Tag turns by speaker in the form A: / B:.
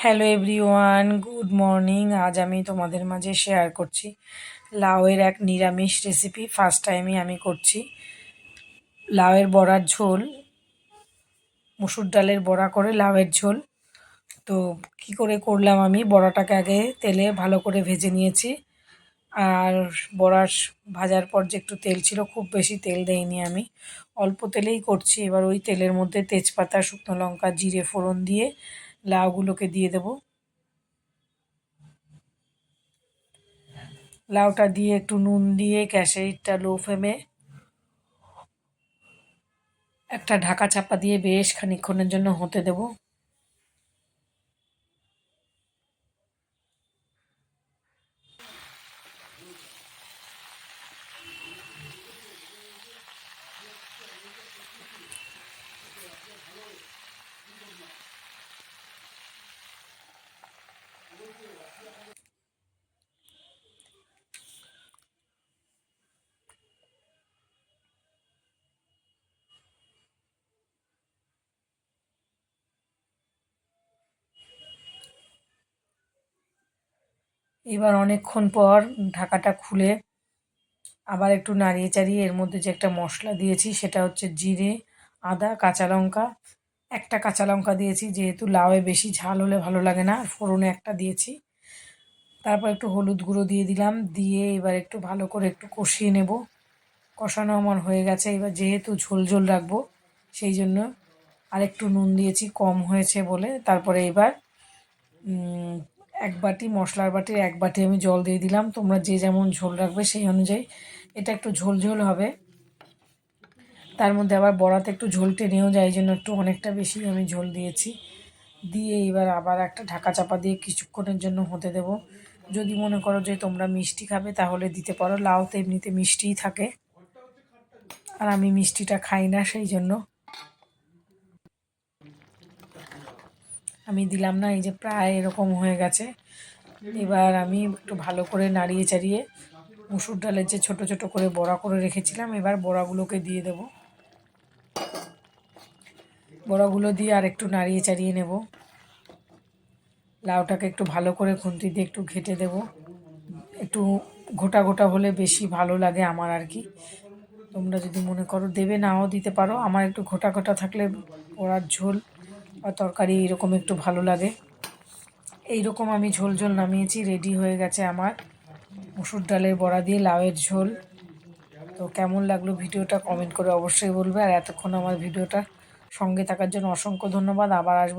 A: Hello everyone good morning আজ আমি তোমাদের মাঝে শেয়ার করছি লাউয়ের এক নিরামিষ রেসিপি ফার্স্ট টাইমই আমি করছি লাউয়ের বড়ার ঝোল, মুসুর ডালের বড়া করে লাউয়ের ঝোল। তো কি করে করলাম আমি? বড়াটাকে আগে তেলে ভালো করে ভেজে নিয়েছি। আর বড়ার ভাজার পর যে একটু তেল ছিল, খুব বেশি তেল দেইনি আমি। অল্প তেলেই করছি। এবার ওই তেলের মধ্যে তেজপাতা, শুকনো লঙ্কা, জিরে, ফোড়ন দিয়ে লাউগুলোকে দিয়ে দেব। লাউটা দিয়ে একটু নুন দিয়ে গ্যাসেরটা লো ফ্লেমে একটা ঢাকা চাপা দিয়ে বেশ খানিক্ষণের জন্য হতে দেবো। এবার অনেকক্ষণ পর ঢাকাটা খুলে আবার একটু নাড়িয়ে চাড়িয়ে এর মধ্যে যে একটা মশলা দিয়েছি, সেটা হচ্ছে জিরে, আদা, কাঁচা লঙ্কা। একটা কাঁচা লঙ্কা দিয়েছি, যেহেতু লাউয়ে বেশি ঝাল হলে ভালো লাগে না ফোড়নে একটা দিয়েছি। তারপর একটু হলুদ গুঁড়ো দিয়ে দিলাম, দিয়ে এবার একটু ভালো করে একটু কষিয়ে নেব। কষানো আমার হয়ে গেছে, এবার যেহেতু ঝোল ঝোল রাখব, সেই জন্য আর একটু নুন দিয়েছি, কম হয়েছে বলে। তারপরে এবার এক বাটি মশলার বাটির এক বাটি আমি জল দিয়ে দিলাম। তোমরা যে যেমন ঝোল রাখবে সেই অনুযায়ী এটা একটু ঝোল ঝোল হবে। তার মধ্যে আবার বড়াতে একটু ঝোল টেনেও যায় জন্য একটু অনেকটা বেশি আমি ঝোল দিয়েছি। দিয়ে এবার আবার একটা ঢাকা চাপা দিয়ে কিছুক্ষণের জন্য হতে দেব। যদি মনে করো যে তোমরা মিষ্টি খাবে, তাহলে দিতে পারো। লাউ তো এমনিতে মিষ্টিই থাকে। আর আমি মিষ্টিটা খাই না, সেই জন্য। আমি দিলাম না, এই যে প্রায় এরকম হয়ে গেছে। এবার আমি একটু ভালো করে নাড়িয়ে চাড়িয়ে মুসুর ডালের যে ছোট ছোট করে বড়া করে রেখেছিলাম, এবার বড়াগুলোকে দিয়ে দেব। বড়াগুলো দিয়ে আর একটু নাড়িয়ে চাড়িয়ে নেব। লাউটাকে একটু ভালো করে খুন্তি দিয়ে একটু ঘেটে দেব। একটু গোটা গোটা হলে বেশি ভালো লাগে আমার আর কি। তোমরা যদি মনে করো দেবে নাও দিতে পারো। আমার একটু ঘোটা ঘোটা থাকলে ওড়ার ঝোল বা তরকারি এরকম একটু ভালো লাগে। এইরকম আমি ঝোল ঝোল নামিয়েছি, রেডি হয়ে গেছে আমার। মুসুর ডালের বড়া দিয়ে লাউয়ের ঝোল। তো কেমন লাগল ভিডিওটা কমেন্ট করে অবশ্যই বলবে। আর এতক্ষণ আমার ভিডিওটা সঙ্গে থাকার জন্য অসংখ্য ধন্যবাদ। আবার আসব